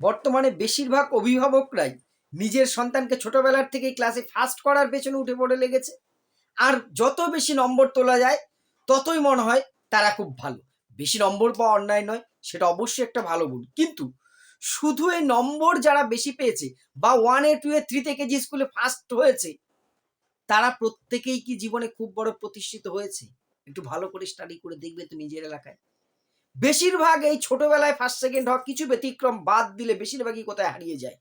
বর্তমানে বেশিরভাগ অভিভাবকরাই নিজের সন্তানকে ছোটবেলার থেকেই ক্লাসে ফার্স্ট করার পেছনে উঠে পড়ে লেগেছে। আর যত বেশি নম্বর তোলা যায়, ততই মনে হয় তারা খুব ভালো। বেশি নম্বর পাওয়া অন্যায় নয়, সেটা অবশ্যই একটা ভালো গুণ। কিন্তু শুধু এই নম্বর যারা বেশি পেয়েছে বা one A two A three থেকে যে স্কুলে ফার্স্ট হয়েছে, তারা প্রত্যেকেই কি জীবনে খুব বড় প্রতিষ্ঠিত হয়েছে? একটু ভালো করে স্টাডি করে দেখবে তো নিজের এলাকায়। বেশিরভাগ এই ছোটবেলায় ফার্স্ট সেকেন্ড হওয়া কিছু ব্যতিক্রম বাদ দিলে বেশিরভাগই কোথায় হারিয়ে যায়।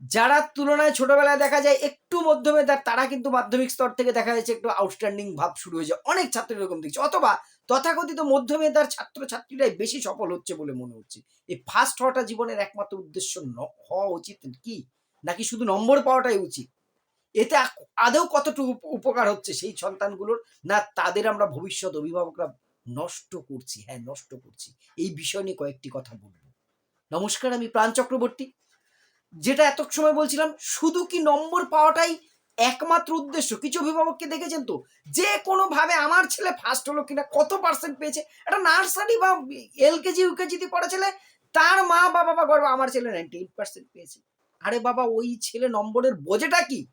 যারা তুলনায় ছোটবেলায় দেখা যায়, একটু মধ্যমে তার তারা কিন্তু মাধ্যমিক স্তর থেকে দেখা যাচ্ছে একটু আউটস্ট্যান্ডিং ভাব শুরু হয়ে যায়। অনেক ছাত্র এরকম দেখছে। অথবা তথাকথিত মধ্যমেধার ছাত্র ছাত্রীরাই বেশি সফল হচ্ছে বলে মনে হচ্ছে। এই ফার্স্ট হওয়াটা জীবনের একমাত্র উদ্দেশ্য হওয়া উচিত কি? নাকি শুধু নম্বর পাওয়াটাই উচিত? এতে আদৌ কতটুকু উপকার হচ্ছে সেই সন্তানগুলোর? না, তাদের আমরা ভবিষ্যৎ অভিভাবকরা নষ্ট করছি হ্যাঁ নষ্ট করছি। এই বিষয় নিয়ে কয়েকটি কথা বলব। নমস্কার, আমি প্রাণ চক্রবর্তী। যেটা এত সময় বলছিলাম, শুধু কি নম্বর পাওয়াটাই একমাত্র উদ্দেশ্য? কিছু অভিভাবককে দেখেছেন তো? যে কোনো ভাবে আমার ছেলে ফার্স্ট হলো কিনা, কত পার্সেন্ট পেয়েছে? একটা নার্সারি বা এলকেজি ইউকেজিতে পড়া ছেলে, তার মা বা বাবা গর্ব, আমার ছেলে নাইনটি এইট পার্সেন্ট পেয়েছে। আরে বাবা, ওই ছেলে নম্বরের বোঝেটা কি?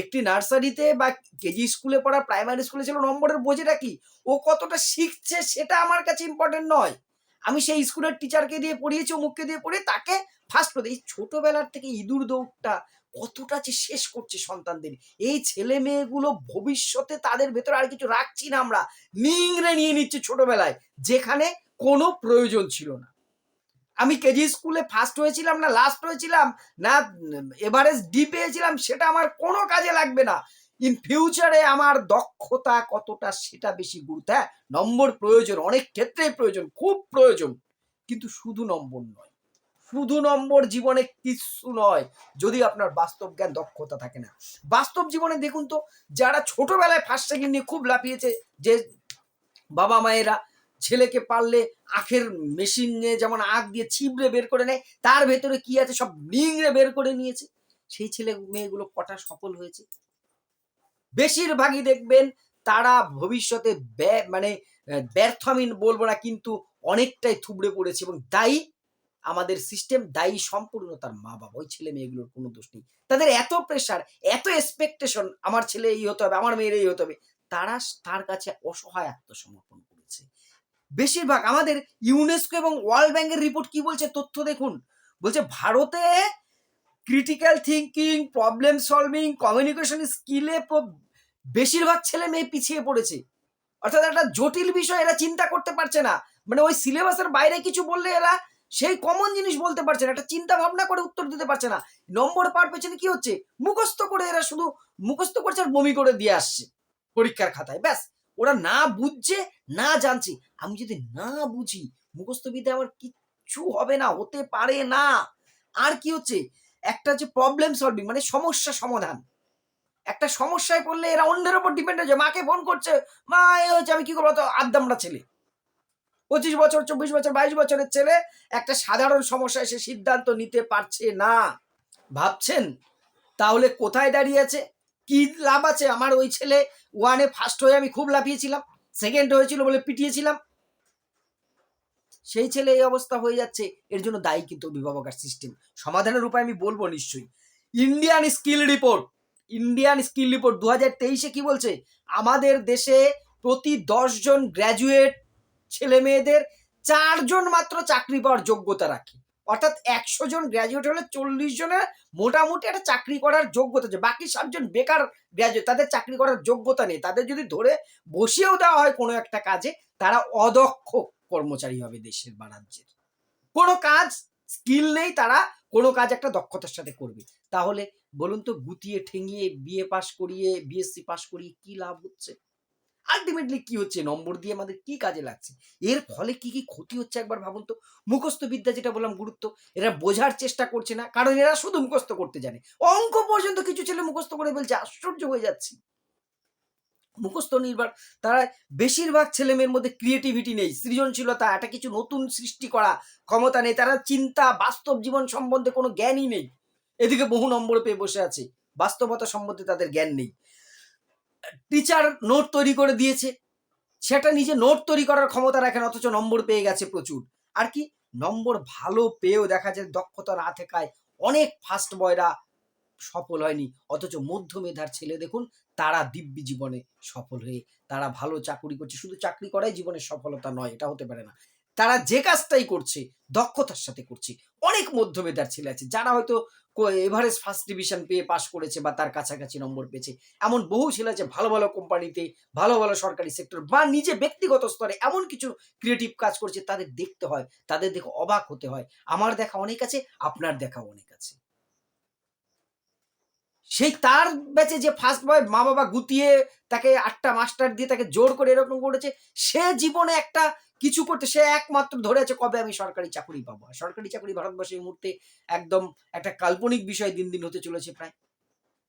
একটি নার্সারিতে বা কেজি স্কুলে পড়া প্রাইমারি স্কুলে ছিল নম্বরের বোঝেটা কি? ও কতটা শিখছে সেটা আমার কাছে ইম্পর্টেন্ট নয়। আমি সেই স্কুলের টিচারকে দিয়ে পড়িয়েছি অমুককে দিয়ে পড়িয়ে তাকে ফার্স্ট করে এই ছোটবেলার থেকে ইঁদুর দৌড়টা কতটা যে শেষ করছে সন্তানদের। এই ছেলে মেয়েগুলো ভবিষ্যতে তাদের ভেতরে আর কিছু রাখছি না আমরা নিংড়ে নিয়ে নিচ্ছে ছোটবেলায়, যেখানে কোনো প্রয়োজন ছিল না। আমি কেজি স্কুলে ফার্স্ট হয়েছিলাম না লাস্ট হয়েছিলাম, না এভারেজ ডি পেয়েছিলাম, সেটা আমার কোনো কাজে লাগবে না। ইন ফিউচারে আমার দক্ষতা কতটা সেটা বেশি গুরুত্ব। হ্যাঁ নম্বর প্রয়োজন, অনেক ক্ষেত্রেই প্রয়োজন, খুব প্রয়োজন, কিন্তু শুধু নম্বর নয়। শুধু নম্বর জীবনে কিছু নয়, যদি আপনার বাস্তব জ্ঞান দক্ষতা থাকে না। বাস্তব জীবনে দেখুন তো, যারা ছোটবেলায় ফার্স্ট সেকেন্ড নিয়ে খুব লাফিয়েছে, যে বাবা মায়েরা ছেলেকে পারলে আখের মেশিন যেমন আখ দিয়ে ছিবড়ে বের করে নেয়, তার ভেতরে কি আছে সব নিংড়ে বের করে নিয়েছে। সেই ছেলে মেয়েগুলো কটা সফল হয়েছে। বেশিরভাগই দেখবেন তারা ভবিষ্যতে মানে ব্যর্থ আমি বলব না, কিন্তু অনেকটাই থুবড়ে পড়েছে এবং দায়ী আমাদের সিস্টেম দায়ী সম্পূর্ণ তার মা বাবা ওই ছেলে মেয়েগুলোর কোনো দোষ নেই। তাদের এত প্রেশার এত এক্সপেকটেশন আমার ছেলে এই হতে হবে, আমার মেয়ের এই হতে হবে। তারা তার কাছে অসহায় আত্মসমর্পণ করেছে। বেশিরভাগ আমাদের ইউনেস্কো এবং ওয়ার্ল্ড ব্যাংকের রিপোর্ট কি বলছে তথ্য দেখুন। বলছে ভারতে critical thinking problem solving communication স্কিলে বেশিরভাগ ছেলে মেয়ে পিছিয়ে পড়েছে। অর্থাৎ একটা জটিল বিষয়, এরা চিন্তা করতে পারছে না। মানে ওই সিলেবাসের বাইরে কিছু বললে এরা সেই কমন জিনিস বলতে পারছে না, একটা চিন্তা ভাবনা করে উত্তর দিতে পারছে না। নম্বর পাওয়ার পেছনে কি হচ্ছে? মুখস্থ করে এরা শুধু মুখস্থ করছে আর বমি করে দিয়ে আসছে পরীক্ষার খাতায়, ব্যাস। ওরা না বুঝছে, না জানছে। আমি যদি না বুঝি মুখস্থ বিদ্যা আমার কিচ্ছু হবে না, হতে পারে না। আর কি হচ্ছে? একটা হচ্ছে প্রবলেম সলভিং মানে সমস্যা সমাধান। একটা সমস্যায় পড়লে এরা অন্যের ওপর ডিপেন্ড হয়ে মাকে ফোন করছে, মা, এ হচ্ছে আমি কি করব? তো আদ্দামরা ছেলে। পঁচিশ বছর, চব্বিশ বছর, বাইশ বছরের ছেলে, একটা সাধারণ সমস্যায় সে সিদ্ধান্ত নিতে পারছে না। ভাবছেন? তাহলে কোথায় দাঁড়িয়ে আছে? কি লাভ আছে? আমার ওই ছেলে ওয়ানে ফার্স্ট হয়ে আমি খুব লাফিয়েছিলাম সেকেন্ড হয়েছিল বলে পিটিয়েছিলাম। সেই ছেলে এই অবস্থা হয়ে যাচ্ছে, এর জন্য দায়ী কিন্তু অভিভাবক আর সিস্টেম সমাধানের উপায় আমি বলব নিশ্চয়ই। Indian skill report Indian skill report দু হাজার তেইশে কি বলছে? আমাদের দেশে প্রতি জন গ্র্যাজুয়েট ছেলে মেয়েদের চারজন মাত্র চাকরি পাওয়ার যোগ্যতা রাখে। অর্থাৎ একশো জন গ্র্যাজুয়েট হলে চল্লিশ জনের মোটামুটি একটা চাকরি করার যোগ্যতা আছে। বাকি সাতজন বেকার গ্র্যাজুয়েট তাদের চাকরি করার যোগ্যতা নেই। তাদের যদি ধরে বসিয়েও দেওয়া হয় কোনো একটা কাজে, তারা অদক্ষ কর্মচারী হবে দেশের বা রাজ্যের। কোনো কাজ স্কিল নেই, তারা কোনো কাজ একটা দক্ষতার সাথে করবে। তাহলে বলুন তো গুতিয়ে ঠেঙিয়ে বিএ পাশ করিয়ে বিএসসি পাশ করিয়ে কি লাভ হচ্ছে? আলটিমেটলি কি হচ্ছে? নম্বর দিয়ে আমাদের কি কাজে লাগছে? এর ফলে কি কি ক্ষতি হচ্ছে একবার ভাবুন তো? মুখস্থ বিদ্যা যেটা বললাম, গুরুত্ব, এরা বোঝার চেষ্টা করছে না, কারণ এরা শুধু মুখস্থ করতে জানে। অঙ্ক পর্যন্ত কিছু ছেলে মুখস্থ করে বলছে আশ্চর্য হয়ে যাচ্ছি। মুখস্থ নির্ভর, তারা বেশিরভাগ ছেলে মেয়ের মধ্যে ক্রিয়েটিভিটি নেই, সৃজনশীলতা, একটা কিছু নতুন সৃষ্টি করা, ক্ষমতা নেই, তারা চিন্তা, বাস্তব জীবন সম্বন্ধে কোনো জ্ঞানই নেই। এদিকে বহু নম্বর পেয়ে বসে আছে, বাস্তবতা সম্বন্ধে তাদের জ্ঞান নেই। টিচার নোট তৈরি করে দিয়েছে। সেটা নিজে নোট তৈরি করার ক্ষমতা রাখেন, অথচ নম্বর পেয়ে গেছে প্রচুর। আর কি? নম্বর ভালো পেয়েও দেখা যায় দক্ষতা না থাকায় অনেক ফার্স্ট বয়রা সফল হয়নি। অথচ মধ্য মেধার ছেলে দেখুন, তারা দিব্যি জীবনে সফল হয়ে, তারা ভালো চাকরি করছে। শুধু চাকরি করাই জীবনের সফলতা নয়, এটা হতে পারে না। তারা যে কাজটাই করছে, দক্ষতার সাথে করছে। অনেক মধ্য মেধার ছেলে আছে, যারা হয়তো এভারেজ ফার্স্ট ডিভিশন পেয়ে পাশ করেছে বা তার কাছাকাছি নম্বর পেয়েছে। এমন বহু ছেলে আছে, ভালো ভালো কোম্পানিতে ভালো ভালো সরকারি সেক্টর বা নিজে ব্যক্তিগত স্তরে এমন কিছু ক্রিয়েটিভ কাজ করছে, তাদের দেখতে হয়, তাদের দেখে অবাক হতে হয়। আমার দেখা অনেক আছে, আপনার দেখা অনেক আছে। সেই তার ব্যাচে যে ফার্স্ট বয় মা বাবা গুতিয়ে তাকে আটটা মাস্টার দিয়ে তাকে জোর করে এরকম করেছে, সে জীবনে একটা কিছু করতে, সে একমাত্র ধরে আছে কবে আমি সরকারি চাকরি পাবো। সরকারি চাকরি ভারতবর্ষে এই মুহূর্তে একদম একটা কাল্পনিক বিষয় দিন দিন হতে চলেছে প্রায়।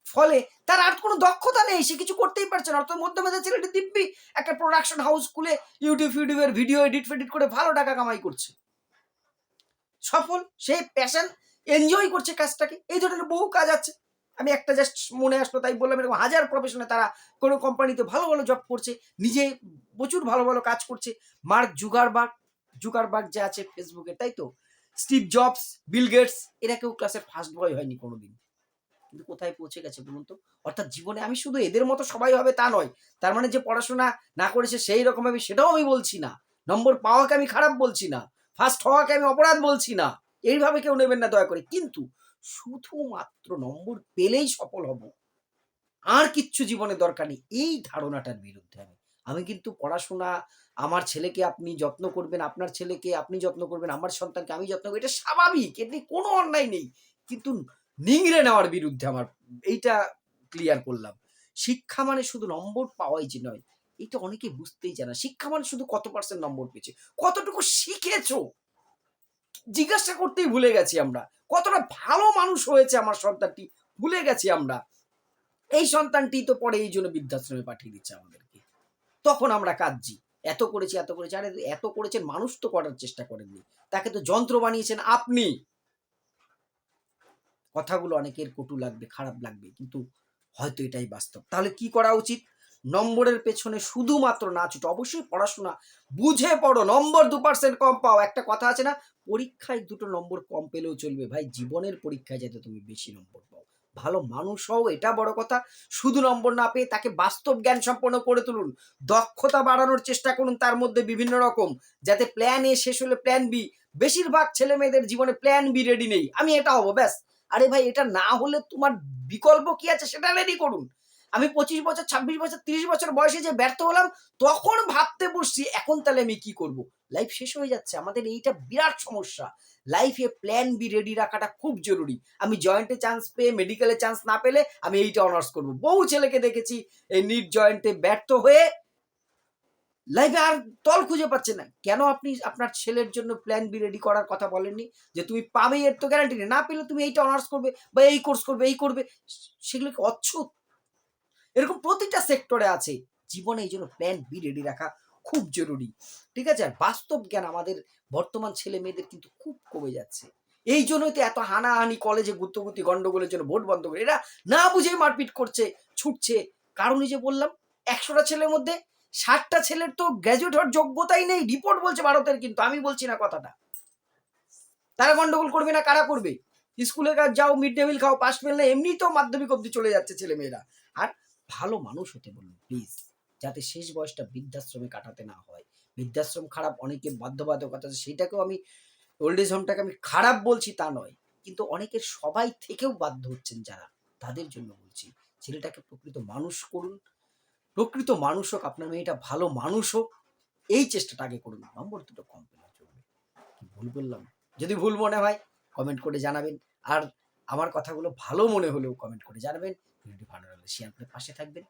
ফলে তার আর কোনো দক্ষতা নেই, সে কিছু করতেই পারছে না। অর্থাৎ মধ্যমেধা ছেলেটি দিব্যি একটা প্রোডাকশন হাউস খুলে ইউটিউব ফিউটিউবের ভিডিও এডিট ফেডিট করে ভালো টাকা কামাই করছে। সফল, সে প্যাশন এনজয় করছে কাজটাকে। এই ধরনের বহু কাজ আছে। আমি একটা জাস্ট মনে আসলো, তাই বললাম, এরকম হাজার প্রফেশনে তারা কোনো কোম্পানিতে ভালো ভালো জব করছে, নিজে প্রচুর ভালো ভালো কাজ করছে। মার্ক জুগারবার্গ জুগারবার্গ যে আছে ফেসবুকে, তাই তো? স্টিভ জবস, বিল গেটস, এরা কেউ ক্লাসের ফার্স্ট বয় হয়নি কোনোদিন। কিন্তু কোথায় পৌঁছে গেছে বলুন তো? অর্থাৎ জীবনে আমি শুধু এদের মতো সবাই হবে তা নয়, তার মানে যে পড়াশোনা না করেছে সেই রকম আমি সেটাও আমি বলছি না। নম্বর পাওয়াকে আমি খারাপ বলছি না ফার্স্ট হওয়াকে আমি অপরাধ বলছি না, এইভাবে কেউ নেবেন না দয়া করে। কিন্তু শুধুমাত্র নম্বর পেলেই সফল হব, আর কিচ্ছু জীবনে দরকার নেই, এই ধারণাটার বিরুদ্ধে আমি। আমি কিন্তু পড়াশোনা, আমার ছেলেকে আপনি যত্ন করবেন, আপনার ছেলেকে আপনি যত্ন করবেন, আমার সন্তানকে আমি যত্ন করব এটা স্বাভাবিক এতে কোনো অন্যায় নেই। কিন্তু নিংড়ে নেওয়ার বিরুদ্ধে আমার এইটা ক্লিয়ার করলাম। শিক্ষা মানে শুধু নম্বর পাওয়াই যে নয়, এটা অনেকে বুঝতেই জানা শিক্ষা মানে শুধু কত পার্সেন্ট নম্বর পেয়েছে? কতটুকু শিখেছো? জিজ্ঞাসা করতেই ভুলে গেছি আমরা। কতটা ভালো মানুষ হয়েছে আমার সন্তানটি, ভুলে গেছি আমরা। এই সন্তানটি তো পরে এই জন্য বৃদ্ধাশ্রমে পাঠিয়ে দিচ্ছে আমাদেরকে। তখন আমরা কাঁদছি। এত করেছি এত করেছি। আরে, এত করেছেন মানুষ তো করার চেষ্টা করেননি। তাকে তো যন্ত্র বানিয়েছেন আপনি। কথাগুলো অনেকের কটু লাগবে, খারাপ লাগবে, কিন্তু হয়তো এটাই বাস্তব। তাহলে কি করা উচিত? নম্বরের পেছনে শুধুমাত্র না ছুটো, অবশ্যই পড়াশোনা। বুঝে পড়ো, নম্বর দু পার্সেন্ট কম পাও। একটা কথা আছে না, পরীক্ষায় দুটো নম্বর কম পেলেও চলবে। ভাই, জীবনের পরীক্ষায় যাতে তুমি বেশি নম্বর পাও। ভালো মানুষ হও, এটা বড় কথা। শুধু নম্বর না পেয়ে তাকে বাস্তব জ্ঞান সম্পন্ন করে তুলুন। দক্ষতা বাড়ানোর চেষ্টা করুন তার মধ্যে বিভিন্ন রকম, যাতে প্ল্যান এ শেষ হলে প্ল্যান বি বেশিরভাগ ছেলে মেয়েদের জীবনে প্ল্যান বি রেডি নেই। আমি এটা হব, ব্যাস। আরে ভাই, এটা না হলে তোমার বিকল্প কি আছে সেটা রেডি করুন। আমি পঁচিশ বছর, ছাব্বিশ বছর, তিরিশ বছর বয়সে যে ব্যর্থ হলাম, তখন ভাবতে বসছি, এখন তাহলে আমি কি করব? লাইফ শেষ হয়ে যাচ্ছে, আমাদের এইটা বিরাট সমস্যা। লাইফে প্ল্যান বি রেডি রাখাটা খুব জরুরি। আমি জয়েন্টে চান্স পেয়ে মেডিকেলে চান্স না পেলে, আমি এইটা অনার্স করব। বহু ছেলেকে দেখেছি, এই নিট জয়েন্টে ব্যর্থ হয়ে লাইফে আর তল খুঁজে পাচ্ছে না। কেন আপনি, আপনার ছেলের জন্য প্ল্যান বি রেডি করার কথা বলেননি? যে তুমি পাবে, এর তো গ্যারান্টি নেই। না পেলে তুমি এইটা অনার্স করবে, বা এই কোর্স করবে, এই করবে। সেগুলোকে অচ্ছুত? এরকম প্রতিটা সেক্টরে আছে। জীবনে এই জন্য প্ল্যান বি রেডি রাখা খুব জরুরি। ঠিক আছে? আর বাস্তব জ্ঞান আমাদের বর্তমান ছেলে মেয়েদের কিন্তু খুব কমে যাচ্ছে। এই জন্যই তো এত হানাহানি কলেজে গুত্তগুতি গন্ডগোলের জন্য ভোট বন্ধ করে। এরা না বুঝে মারপিট করছে, ছুটছে। কারণ যে বললাম, একশোটা ছেলের মধ্যে ষাটটা ছেলের তো গ্র্যাজুয়েট হওয়ার যোগ্যতাই নেই। রিপোর্ট বলছে ভারতের কিন্তু, আমি বলছি না কথাটা। তারা গন্ডগোল করবে না, কারা করবে? স্কুলে কাজ যাও মিড ডে মিল খাও পাস ফেল না এমনি তো মাধ্যমিক অব্দি চলে যাচ্ছে ছেলে মেয়েরা আর ভালো মানুষ হতে বলুন প্লিজ যাতে শেষ বয়সটা বৃদ্ধাশ্রমে কাটাতে না হয়। বৃদ্ধাশ্রম খারাপ, অনেকে বাধ্যবাধকতা সেটাকেও আমি ওল্ড এজ হোমটাকে আমি খারাপ বলছি তা নয়। কিন্তু অনেকের সবাই থেকেও বাধ্য হচ্ছেন যারা, তাদের জন্য বলছি, ছেলেটাকে প্রকৃত মানুষ করুন। প্রকৃত মানুষ হোক, আপনার মেয়েটা ভালো মানুষ হোক, এই চেষ্টাটা আগে করুন। নম্বর দুটো কম পেলে চলবে ভুল বললাম? যদি ভুল মনে হয় কমেন্ট করে জানাবেন। আর আমার কথাগুলো ভালো মনে হলেও কমেন্ট করে জানাবেন। ভিডিওটি ভালো শেয়ার করে পাশে থাকবেন।